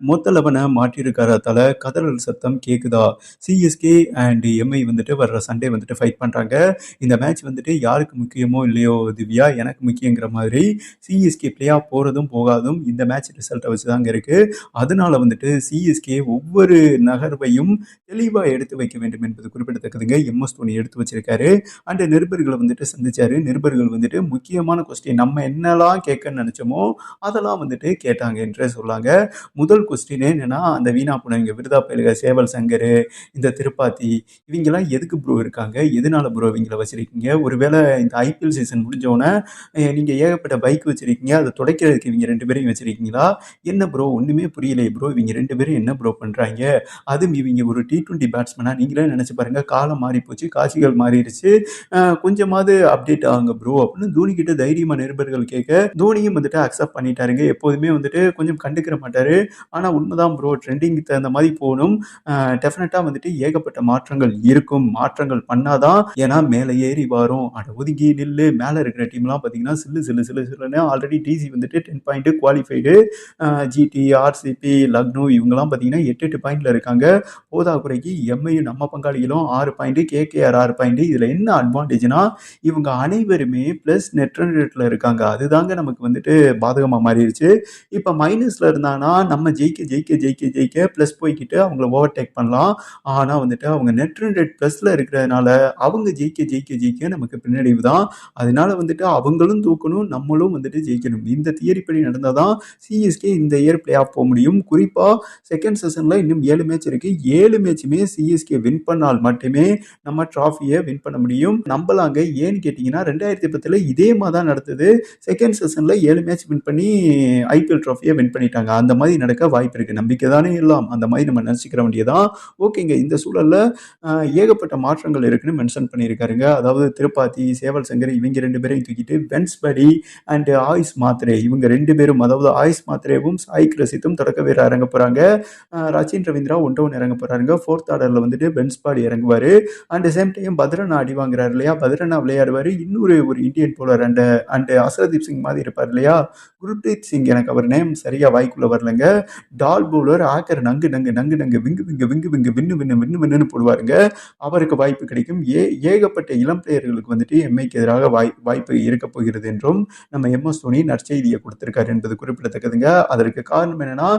மொத்த லெவனை மாற்றியிருக்காரத்தால கதறல் சத்தம் கேட்குதா சிஎஸ்கே அண்ட் எம்ஐ வந்துட்டு வர்ற சண்டே வந்துட்டு ஃபைட் பண்ணுறாங்க இந்த மேட்ச் வந்துட்டு யாருக்கு முக்கியமோ இல்லையோ திவ்யா எனக்கு முக்கியங்கிற மாதிரி சிஎஸ்கே பிளே ஆஃப் போகிறதும் போகாதும் இந்த மேட்ச் ரிசல்ட்டை வச்சு தாங்க இருக்குது அதனால வந்துட்டு சிஎஸ்கே ஒவ்வொரு நகர்வையும் தெளிவாக எடுத்து வைக்க வேண்டும் என்பது குறிப்பிடத்தக்கதுங்க. எம்எஸ் தோனி எடுத்து வச்சிருக்காரு. அண்ட் நிருபர்களை வந்துட்டு சந்திச்சாரு. நிருபர்கள் வந்துட்டு முக்கியமான கொஸ்டின் நம்ம என்னெல்லாம் கேட்கன்னு நினச்சோமோ அதெல்லாம் வந்துட்டு கேட்டாங்க என்றே சொல்லாங்க. முதல் கொஸ்டின் என்னன்னா அந்த வீணா புனங்க விருதா பயிலுக சேவல் சங்கர் இந்த திருப்பாத்தி இவங்கெல்லாம் எதுக்கு ப்ரோ இருக்காங்க? எதனால ப்ரோ இவங்கள வச்சுருக்கீங்க? ஒருவேளை இந்த ஐபிஎல் சீசன் முடிஞ்சோடனே நீங்கள் ஏகப்பட்ட பைக் வச்சுருக்கீங்க அதை துடைக்கிறதுக்கு இவங்க ரெண்டு பேரையும் வச்சுருக்கீங்களா? என்ன ப்ரோ ஒன்றுமே புரியலையே ப்ரோ இவங்க ரெண்டு பேரும் என்ன ப்ரோ பண்ணுறாங்க அதுவும் இவங்க ஒரு டி டுவெண்ட்டி பேட்ஸ்மேனாக நீங்களே நினச்சி பாருங்கள் காலம் மாறி போச்சு காட்சிகள் மாறிடுச்சு. கொஞ்சமாவது அப்டேட் ஆகுங்க ப்ரோ அப்படின்னு தோனி கிட்ட தைரியமாக நிருபர்கள் கேட்க தோனியும் வந்துட்டு அக்செப்ட் பண்ணிட்டாருங்க. எப்போதுமே வந்துட்டு கொஞ்சம் கண்டுக்கிற மாட்டார். ஆனால் உண்மைதான் ப்ரோ ட்ரெண்டிங்க்கு தகுந்த மாதிரி போகணும். டெஃபினட்டாக வந்துட்டு ஏகப்பட்ட மாற்றங்கள் இருக்கும். மாற்றங்கள் பண்ணாதான் ஏன்னா மேலே ஏறி வரும். அட ஒதுங்கி நில்லு. மேலே இருக்கிற டீம்லாம் பார்த்தீங்கன்னா சில்லு சில்லு சில்லு சில்லுன்னு ஆல்ரெடி டிசி வந்துட்டு ten point qualified GT RCB Lucknow இவங்கெல்லாம் பார்த்தீங்கன்னா எட்டு எட்டு பாயிண்டில் இருக்காங்க. போதாக்குறைக்கு எம்ஐயும் நம்ம பங்காளிகளும் ஆறு பாயிண்ட்டு கேகேஆர் ஆறு பாயிண்ட்டு இதில் என்ன அட்வான்டேஜ்னா இவங்க அனைவருமே ப்ளஸ் நெட் ரன் ரேட்டில் இருக்காங்க. அதுதாங்க நமக்கு வந்துட்டு பாதகமாக மாறிடுச்சு இப்போ மைனஸில் இருந்தாங்கன்னா நம்ம ஜெயிக்க ஜெயிக்க ஜெயிக்க ஜெயிக்க ப்ளஸ் போய்கிட்டு அவங்கள ஓவர்டேக் பண்ணலாம். ஆனால் வந்துட்டு அவங்க நெட் ரன் ரேட் ப்ளஸில் இருக்கிறதுனால அவங்க ஜெயிக்க ஜெயிக்க ஜெயிக்க நமக்கு பின்னடைவு தான். அதனால வந்துட்டு அவங்களும் தூக்கணும் நம்மளும் வந்துட்டு ஜெயிக்கணும். இந்த தியரி படி நடந்தால் தான் சிஎஸ்கே இந்த இயர் பிளே ஆஃப் போக முடியும். குறிப்பாக செகண்ட் செஷனில் இன்னும் ஏழு மேட்ச் இருக்குது ஏழு மேட்சுமே சிஎஸ்கே வின் பண்ணால் மட்டுமே நம்ம ட்ராஃபியை வின் பண்ண முடியும். நம்பலாங்க. ஏன்னு கேட்டிங்கன்னா ரெண்டாயிரத்தி பத்தில் இதே மாதிரி தான் நடந்தது செகண்ட் செஷனில் ஏழு மேட்ச் வின் பண்ணி ஐபிஎல் ட்ராஃபியை வின் பண்ணிட்டாங்க. அந்த மாதிரி நடக்க வாய்ப்பு இருக்குது நம்பிக்கை தானே எல்லாம். அந்த மாதிரி நம்ம நினச்சிக்கிற வேண்டியதான் ஓகேங்க இந்த சூழலில் ஏகப்பட்ட மாற்றங்கள் இருக்குன்னு மென்ஷன் பண்ணியிருக்காருங்க. அதாவது திருப்பாத்தி சேவல் சங்கர் இவங்க ரெண்டு பேரையும் தூக்கிட்டு பென்ஸ்படி அண்ட் ஆயுஷ் மாத்ரே. இவங்க ரெண்டு பேரும் அதாவது ஆயுஷ் மாத்ரேவும் சாய் ரசித்தும் தொடக்க வீரர் இறங்க போகிறாங்க ரச்சின் ரவீந்திரா ஒன் ஒன் இறங்க போகிறாருங்க ஃபோர்த் ஆர்டரில் வந்துட்டு பென்ஸ்பாடி இறங்குவார். அண்ட் சேம் டைம் பத்ரனா அடி வாங்குறாரு இல்லையா? பத்ரனா விளையாடுவார். இன்னொரு ஒரு Indian bowler and and Arshdeep Singh மாதிரி இருப்பார் இல்லையா? குருப்ரீத் சிங் எனக்கு அவர் நேம் சரியாக வாய்க்குள்ளே வரலங்க. டால் பவுலர் ஆக்கர் நங்கு நங்கு நங்கு நங்கு விங்கு விங்கு விங்கு விங்கு விண்ணு விண்ணு விண்ணு விண்ணுன்னு போடுவாருங்க. அவருக்கு வாய்ப்பு கிடைக்கும். ஏ ஏகப்பட்ட இளம் பிளேயர்களுக்கு வந்துட்டு எம்ஐக்கு எதிராக வாய் வாய்ப்பு இருக்க போகிறது என்றும் நம்ம எம்எஸ் தோனி நற்செய்தியை கொடுத்திருக்காரு என்பது குறிப்பிடத்தக்கதுங்க. அதற்கு காரணம் என்னன்னா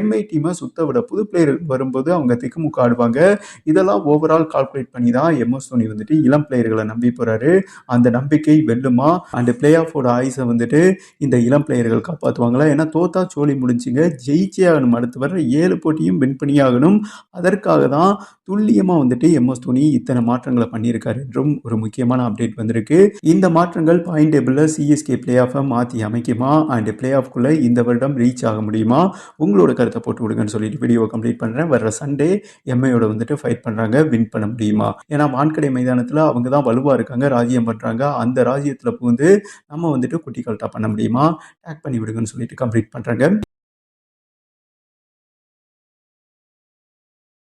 எம்ஐ டீமை சுத்த விட புது பிளேயர்கள் வரும்போது அவங்க திக்குமுக்க ஆடுவாங்க. இதெல்லாம் ஓவரால் கால்குலேட் பண்ணி தான் எம்எஸ் தோனி வந்துட்டு இளம் பிளேயர்களை நம்பி போறாரு. அந்த நம்பிக்கை வெல்லுமா? அண்ட் பிளே ஆஃபோட ஆயுசை வந்துட்டு இந்த இளம் பிளேயர்கள் காப்பாற்றுவாங்களா ஏன்னா தோத்தா சோழி முடிஞ்சுங்க. ஜெயிச்சே ஆகணும் அடுத்து வர ஏழு போட்டியும் வின் பண்ணி ஆகணும் அதற்காக தான் துல்லியமாக வந்துட்டு எம்எஸ் தோனி இத்தனை மாற்றங்களை பண்ணியிருக்காரு என்றும் ஒரு முக்கியமான அப்டேட் வந்திருக்கு. இந்த மாற்றங்கள் பாயிண்ட் டேபிளில் சிஎஸ்கே பிளே ஆஃபை மாற்றி அமைக்குமா? அண்ட் பிளே ஆஃப்குள்ளே இந்த வருடம் ரீச் ஆக முடியுமா? உங்களோட கருத்தை போட்டு விடுங்கன்னு சொல்லிட்டு வீடியோ கம்ப்ளீட் பண்ணுறேன் வர்ற சண்டே எம்ஐயோட வந்துட்டு ஃபைட் பண்ணுறாங்க வின் பண்ண முடியுமா? ஏன்னா வான்கடை மைதானத்தில் அவங்க தான் வலுவாக இருக்காங்க ராஜ்யம் பண்ணுறாங்க அந்த ராஜ்யத்தில் புகுந்து நம்ம வந்துட்டு குட்டி கல்ட்டா பண்ண முடியுமா? டேக் பண்ணி விடுங்கன்னு சொல்லிட்டு கம்ப்ளீட் பண்ணுறாங்க